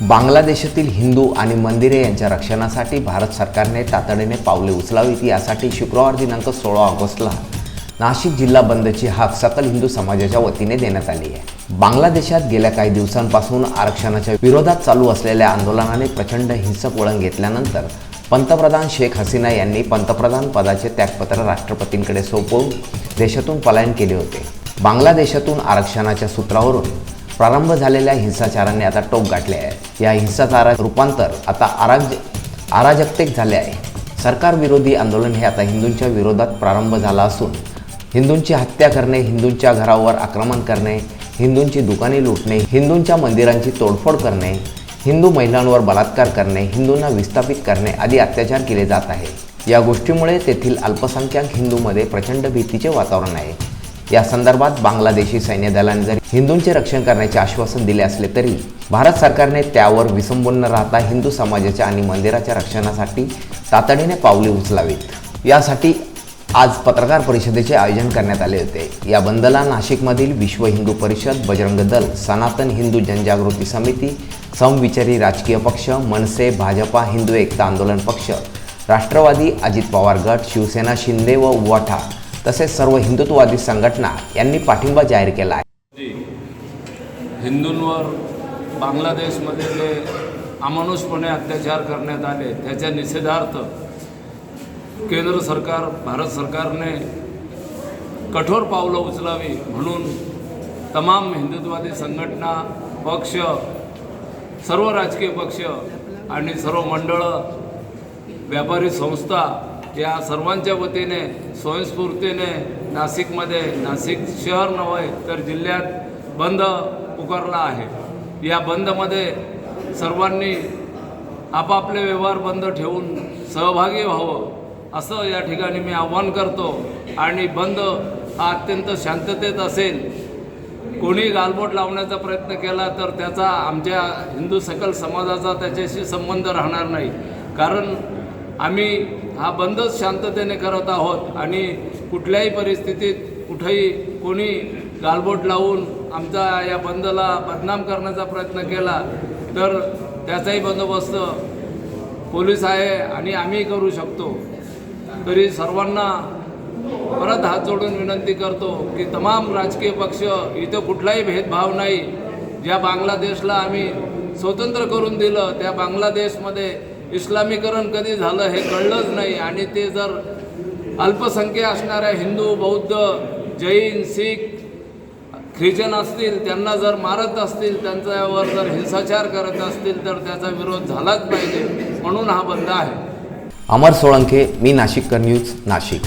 बांगलादेशातील हिंदू आणि मंदिरे यांच्या रक्षणासाठी भारत सरकारने तातडीने पावले उचलावीत यासाठी शुक्रवार दिनांक सोळा ऑगस्टला नाशिक जिल्हा बंदची हाक सकल हिंदू समाजाच्या वतीने देण्यात आली आहे. बांगलादेशात गेल्या काही दिवसांपासून आरक्षणाच्या विरोधात चालू असलेल्या आंदोलनाने प्रचंड हिंसक वळण घेतल्यानंतर पंतप्रधान शेख हसीना यांनी पंतप्रधान पदाचे त्यागपत्र राष्ट्रपतींकडे सोपवून देशातून पलायन केले होते. बांगलादेशातून आरक्षणाच्या सूत्रावरून प्रारंभ झालेल्या हिंसाचाराने आता टोक गाठले आहे. या हिंसाचारात रूपांतर आता अराज अराजकतेक झाले आहे. सरकार विरोधी आंदोलन हे आता हिंदूंच्या विरोधात प्रारंभ झाला असून हिंदूंची हत्या करणे हिंदूंच्या घरावर आक्रमण करणे हिंदूंची दुकाने लुटणे हिंदूंच्या मंदिरांची तोडफोड करणे हिंदू महिलांवर बलात्कार करणे हिंदूंना विस्थापित करणे आदी अत्याचार केले जात आहे या गोष्टीमुळे तेथील अल्पसंख्याक हिंदूमध्ये प्रचंड भीतीचे वातावरण आहे. या संदर्भात बांगलादेशी सैन्य दलाने जरी हिंदूंचे रक्षण करण्याचे आश्वासन दिले असले तरी भारत सरकारने त्यावर विसंबून न राहता हिंदू समाजाच्या आणि मंदिराच्या रक्षणासाठी तातडीने पावले उचलावीत. यासाठी आज पत्रकार परिषदेचे आयोजन करण्यात आले होते. या बंदला नाशिकमधील विश्व हिंदू परिषद बजरंग दल सनातन हिंदू जनजागृती समिती समविचारी राजकीय पक्ष मनसे भाजपा हिंदू एकता आंदोलन पक्ष राष्ट्रवादी अजित पवार गट शिवसेना शिंदे व उवाठा तसेच सर्व हिंदुत्ववादी संघटना यांनी पाठिंबा जाहीर केला आहे. हिंदूंवर बांगलादेशमध्ये जे अमानुषपणे अत्याचार करण्यात आले त्याच्या निषेधार्थ केंद्र सरकार भारत सरकारने कठोर पावलं उचलावी म्हणून तमाम हिंदुत्ववादी संघटना पक्ष सर्व राजकीय पक्ष आणि सर्व मंडळं व्यापारी संस्था या सर्वांच्या वतीने स्वयंस्फूर्तीने नाशिकमध्ये नाशिक शहर नव्हे तर जिल्ह्यात बंद पुकारला आहे. या बंदमध्ये सर्वांनी आपापले व्यवहार बंद ठेवून सहभागी व्हावं असं या ठिकाणी मी आव्हान करतो. आणि बंद हा अत्यंत शांततेत असेल. कोणी गालबोट लावण्याचा प्रयत्न केला तर त्याचा आमच्या हिंदू सकल समाजाचा त्याच्याशी संबंध राहणार नाही. कारण आम्ही हा बंदच शांततेने करत आहोत आणि कुठल्याही परिस्थितीत कुठेही कोणी गालबोट लावून आमचा या बंदला बदनाम करण्याचा प्रयत्न केला तर त्याचाही बंदोबस्त पोलीस आहे आणि आम्ही करू शकतो. तरी सर्वांना परत हात जोडून विनंती करतो की तमाम राजकीय पक्ष इथं कुठलाही भेदभाव नाही. ज्या बांगलादेशला आम्ही स्वतंत्र करून दिलं त्या बांगलादेशमध्ये इस्लामीकरण कधी झालं हे कळलंच नाही. आणि ते जर अल्पसंख्या असणाऱ्या हिंदू बौद्ध जैन शीख ख्रिश्चन असतील त्यांना जर मारत असतील त्यांच्यावर जर हिंसाचार करत असतील तर त्याचा विरोध झालाच पाहिजे. म्हणून हा बंद आहे. अमर सोळंके मी नाशिककर न्यूज नाशिक.